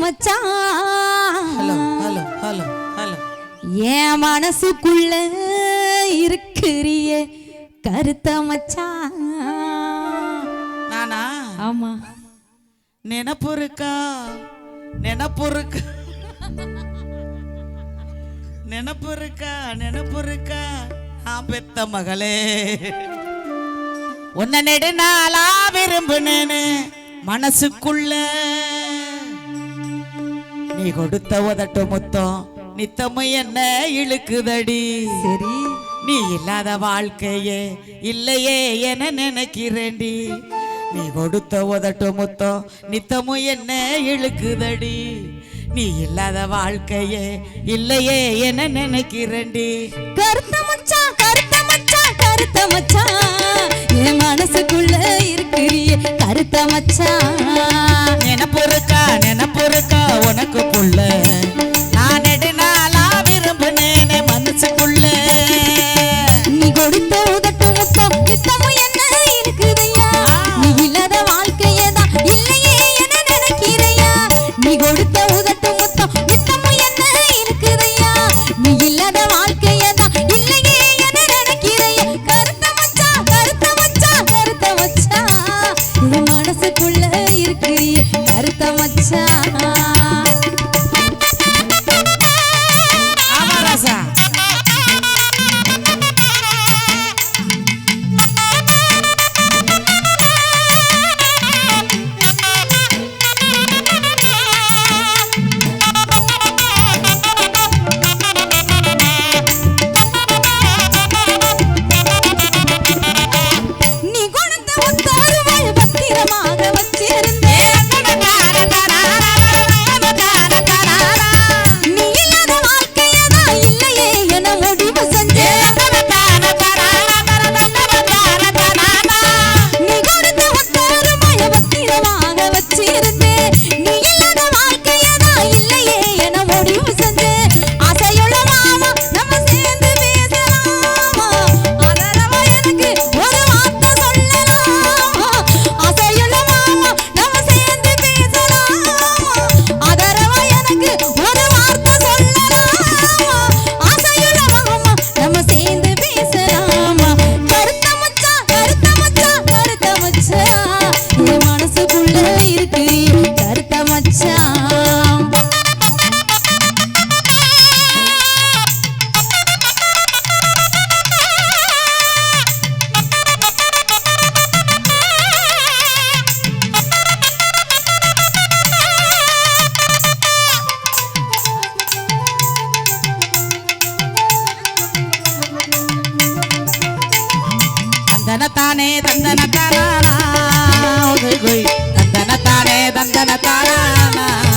மச்சான் hello hello hello என் மனசுக்குள்ள இருக்கிறிய கருத்த மச்சான் நானா? ஆமா. நினப்பு இருக்கா நினப்பு இருக்கா நினப்பு இருக்கா நினப்பு இருக்கா பெத்த மகளே. உன்னை நெடுநாளா விரும்புனேன்னு மனசுக்குள்ள. நீ கொடுத்த உதட்டு முத்தம் நித்தமும் என்ன இழுக்குதடி? சரி. நீ இல்லாத வாழ்க்கையே இல்லையே என நினைக்கிறேண்டி நீ கொடுத்த உதட்டு முத்தம் நித்தமும் என்ன இழுக்குதடி? நீ இல்லாத வாழ்க்கையே இல்லையே என நினைக்கிறேன்டி. கருத்த மச்சா கருத்த மச்சா கருத்த மச்சா என் மனசுக்குள்ள இருக்கிறியே கருத்த மச்சா தன தாராமா